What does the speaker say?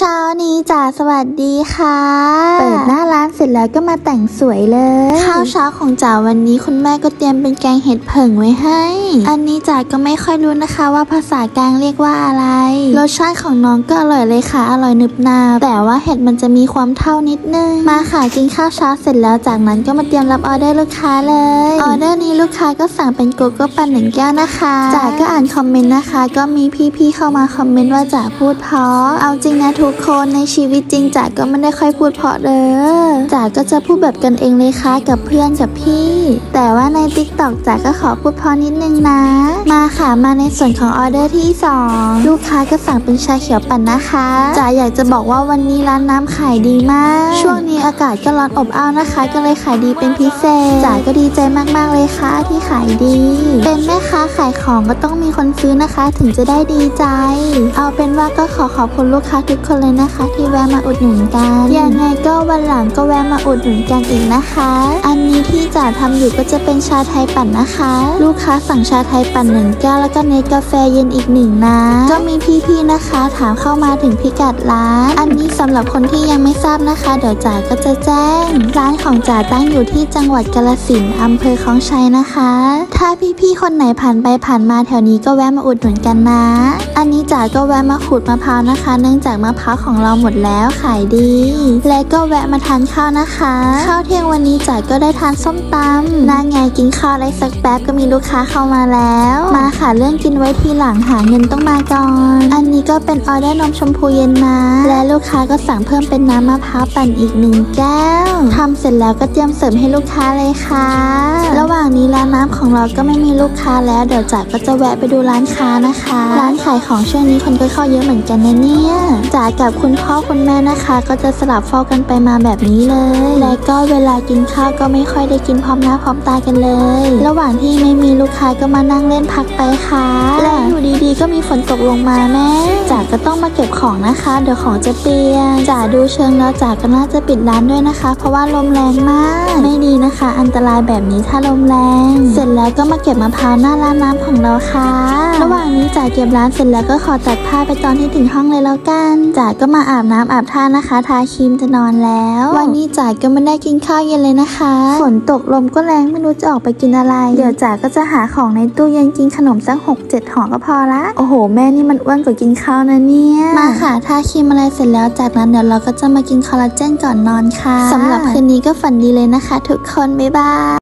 เช้านี้จ๋าสวัสดีค่ะ เปิดหน้าร้านเสร็จแล้วก็มาแต่งสวยเลย ข้าวเช้าของจ๋าวันนี้คุณแม่ก็เตรียมเป็นแกงเห็ดเผิ่งไว้ให้ อันนี้จ๋าก็ไม่ค่อยรู้นะคะว่าภาษากลางเรียกว่าอะไร รสชาติของน้องก็อร่อยเลยค่ะ อร่อยหนึบหนาบแต่ว่าเห็ดมันจะมีความเท่านิดนึง มาค่ะกินข้าวเช้าเสร็จแล้วจากนั้นก็มาเตรียมรับออเดอร์ลูกค้าเลย ออเดอร์นี้ลูกค้าก็สั่งเป็นโกโก้ปั่นหนึ่งแก้วนะคะจ๋าก็อ่านคอมเมนต์นะคะ ก็มีพี่ๆเข้ามาคอมเมนต์ว่าจ๋าพูดเพราะเอาจริงนะทุกุกคนในชีวิตจริงจ๋าก็ไม่ได้ค่อยพูดเพราะเด้อจ๋าก็จะพูดแบบกันเองเลยค่ะกับเพื่อนกับพี่ แต่ว่าในติ๊กต็อกจ๋าก็ขอพูดเพราะนิดนึงนะ มาค่ะมาในส่วนของออเดอร์ที่สองลูกค้าก็สั่งเป็นชาเขียวปั่นนะคะจ๋าอยากจะบอกว่าวันนี้ร้านน้ำขายดีมาก ช่วงนี้อากาศก็ร้อนอบอ้าวนะคะ ก็เลยขายดีเป็นพิเศษจ๋าก็ดีใจมากๆเลยค่ะที่ขายดี เป็นแม่ค้าขายของก็ต้องมีคนซื้อนะคะ ถึงจะได้ดีใจ เอาเป็นว่าก็ขอขอบคุณลูกค้าทุกคนเลยนะคะ ที่แวะมาอุดหนุนกันยังไงก็วันหลังก็แวะมาอุดหนุนกันอีกนะคะ อันนี้ที่จ๋าทำอยู่ก็จะเป็นชาไทยปั่นนะคะ ลูกค้าสั่งชาไทยปั่นหนึ่งแก้วแล้วก็เนสกาแฟเย็นอีกหนึ่งนะ ก็มีพี่ๆนะคะ ถามเข้ามาถึงพิกัดร้าน อันนี้สำหรับคนที่ยังไม่ทราบนะคะ เดี๋ยวจ๋าก็จะแจ้ง ร้านของจ๋าตั้งอยู่ที่จังหวัดกาฬสินธุ์อำเภอคลองชัยนะคะ ถ้าพี่ๆคนไหนผ่านไปผ่านมาแถวนี้ก็แวะมาอุดหนุนกันนะ อันนี้จ๋าก็แวะมาขูดมะพร้าวนะคะ เนื่องจากมะพร้าวของเราหมดแล้วขายดี และก็แวะมาทานข้าวนะคะ ข้าวเที่ยงวันนี้จ๋าก็ได้ทานส้มตำน่าไงกินข้าวได้สักแป๊บก็มีลูกค้าเข้ามาแล้ว มาค่ะเรื่องกินไว้ทีหลังหาเงินต้องมาก่อน อันนี้ก็เป็นออเดอร์นมชมพูเย็นนะ และลูกค้าก็สั่งเพิ่มเป็นน้ำมะพร้าวปั่นอีกหนึ่งแก้วทำเสร็จแล้วก็เตรียมเสิร์ฟให้ลูกค้าเลยค่ะ ระหว่างนี้ร้านน้ำของเราก็ไม่มีลูกค้าแล้วเดี๋ยวจ๋าก็จะแวะไปดูร้านค้านะคะ ร้านขายของช่วงนี้คนก็เข้าเยอะเหมือนกันนะเนี่ยจ๋ากับคุณพ่อคุณแม่นะคะ ก็จะสลับเฝ้ากันไปมาแบบนี้เลย และก็เวลากินข้าวก็ไม่ค่อยได้กินพร้อมหน้าพร้อมตากันเลย ระหว่างที่ไม่มีลูกค้าก็มานั่งเล่นพักไปค่ะ และอยู่ดีๆ ก็มีฝนตกลงมาแม่จ๋าก็ต้องมาเก็บของนะคะ เดี๋ยวของจะเปียกจ๋าดูเชิงแล้วจ๋าก็น่าจะปิดร้านด้วยนะคะ เพราะว่าลมแรงมาก ไม่ดีนะคะ อันตรายแบบนี้ถ้าลมแรง เสร็จแล้วก็มาเก็บมะพร้าวหน้าร้านน้ำของเราค่ะ ระหว่างนี้จ๋าเก็บร้านเสร็จแล้วก็ขอตัดผ้าไปตอนที่ถึงห้องเลยแล้วกันจ๋าก็มาอาบน้ำอาบท่านะคะ ทาครีมจะนอนแล้ว วันนี้จ๋าก็ไม่ได้กินข้าวเย็นเลยนะคะ ฝนตกลมก็แรงไม่รู้จะออกไปกินอะไร เดี๋ยวจ๋าก็จะหาของในตู้เย็นกินขนมสักหกเจ็ดห่อก็พอละโอ้โห แม่นี่มันอ้วนกว่ากินข้าวนะเนี่ยมาค่ะทาครีมอะไรเสร็จแล้วจากนั้นเดี๋ยวเราก็จะมากินคอลลาเจนก่อนนอนค่ะสำหรับคืนนี้ก็ฝันดีเลยนะคะ ทุกคนบ๊ายบาย